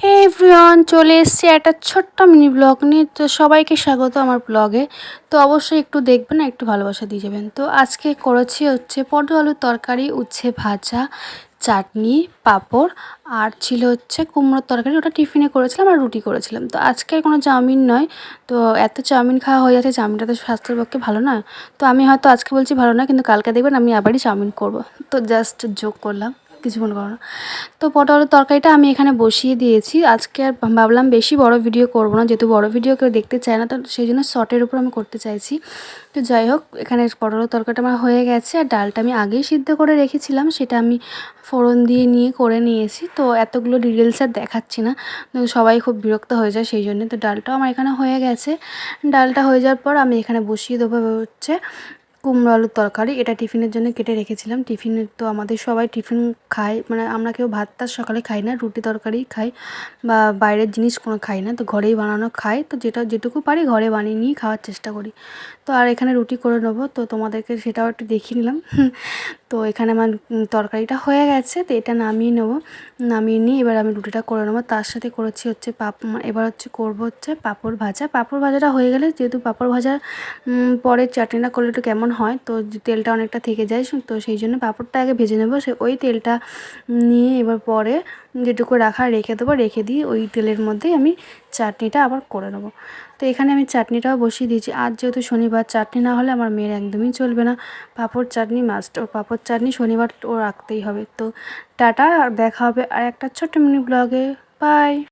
হে everyone চলে এসেছি একটা ছোট্ট মিনি ব্লগ নিয়ে। তো সবাইকে স্বাগত আমার ব্লগে তো অবশ্যই একটু দেখবেন, একটু ভালোবাসা দিয়ে যাবেন। তো আজকে করেছি হচ্ছে পটল আলুর তরকারি, উচ্ছে ভাজা, চাটনি, পাঁপড়, আর ছিল হচ্ছে কুমড়োর তরকারি। ওটা টিফিনে করেছিলাম আর রুটি করেছিলাম। তো আজকে কোনো চাউমিন নয়। তো এত চাউমিন খাওয়া হয়ে যাচ্ছে, চাউমিনটা তো স্বাস্থ্যের পক্ষে ভালো নয় তো আমি হয়তো আজকে বলছি ভালো নয় কিন্তু কালকে দেখবেন আমি আবারই চাউমিন করব। তো জাস্ট যোগ করলাম। কিছু মনে করো না। তো পটলের তরকারিটা আমি এখানে বসিয়ে দিয়েছি। আজকে আর ভাবলাম বেশি বড় ভিডিও করব না, যেহেতু বড় ভিডিও কেউ দেখতে চায় না, তো সেই জন্য শর্টের উপর আমি করতে চাইছি। তো যাই হোক, এখানে পটলের তরকারিটা আমার হয়ে গেছে। আর ডালটা আমি আগেই সিদ্ধ করে রেখেছিলাম, সেটা আমি ফোড়ন দিয়ে নিয়ে করে নিয়েছি। তো এতগুলো ডিটেলস আর দেখাচ্ছি না সবাই খুব বিরক্ত হয়ে যায় সেই জন্য। তো ডালটাও আমার এখানে হয়ে গেছে। ডালটা হয়ে যাওয়ার পর আমি এখানে বসিয়ে দেবো হচ্ছে কুমড়ো আলুর তরকারি, এটা টিফিনের জন্য কেটে রেখেছিলাম। টিফিনের তো আমাদের সবাই টিফিন খাই মানে আমরা কেউ ভাত টাত সকালে খাই না, রুটি তরকারি খাই বা বাইরের জিনিস কোনো খাই না, তো ঘরেই বানানো খাই। তো যেটা যেটুকু পারি ঘরে বানিয়ে নিয়ে খাওয়ার চেষ্টা করি। তো আর এখানে রুটি করে নেব, তো তোমাদেরকে সেটাও একটু দেখিয়ে নিলাম। তো এখানে আমার তরকারিটা হয়ে গেছে, তো এটা নামিয়ে নেব। নামিয়ে নিয়ে এবার আমি রুটিটা করে নেব। তার সাথে করেছি হচ্ছে পাপ এবার হচ্ছে করব হচ্ছে পাঁপড় ভাজা। পাঁপড় ভাজাটা হয়ে গেলে যেহেতু পাঁপড় ভাজার পরে চাটনিটা করলে একটু কেমন হয়, তো তেলটা অনেকটা থেকে যায় তো সেই জন্য পাঁপড়টা আগে ভেজে নেব। সে ওই তেলটা নিয়ে এবার পরে যেটুকু রাখা রেখে দেবো, রেখে দিয়ে ওই তেলের মধ্যেই আমি চাটনিটা আবার করে নেব। তো এখানে আমি চাটনিটাও বসিয়ে দিয়েছি। আজ যেহেতু শনিবার, চাটনি না হলে আমার মেয়ের একদমই চলবে না। পাঁপড় চাটনি মাস্ট ওর পাঁপড় চাটনি শনিবার ও রাখতেই হবে। তো টাটা দেখা হবে আর একটা ছোট্ট মিনি ব্লগে বাই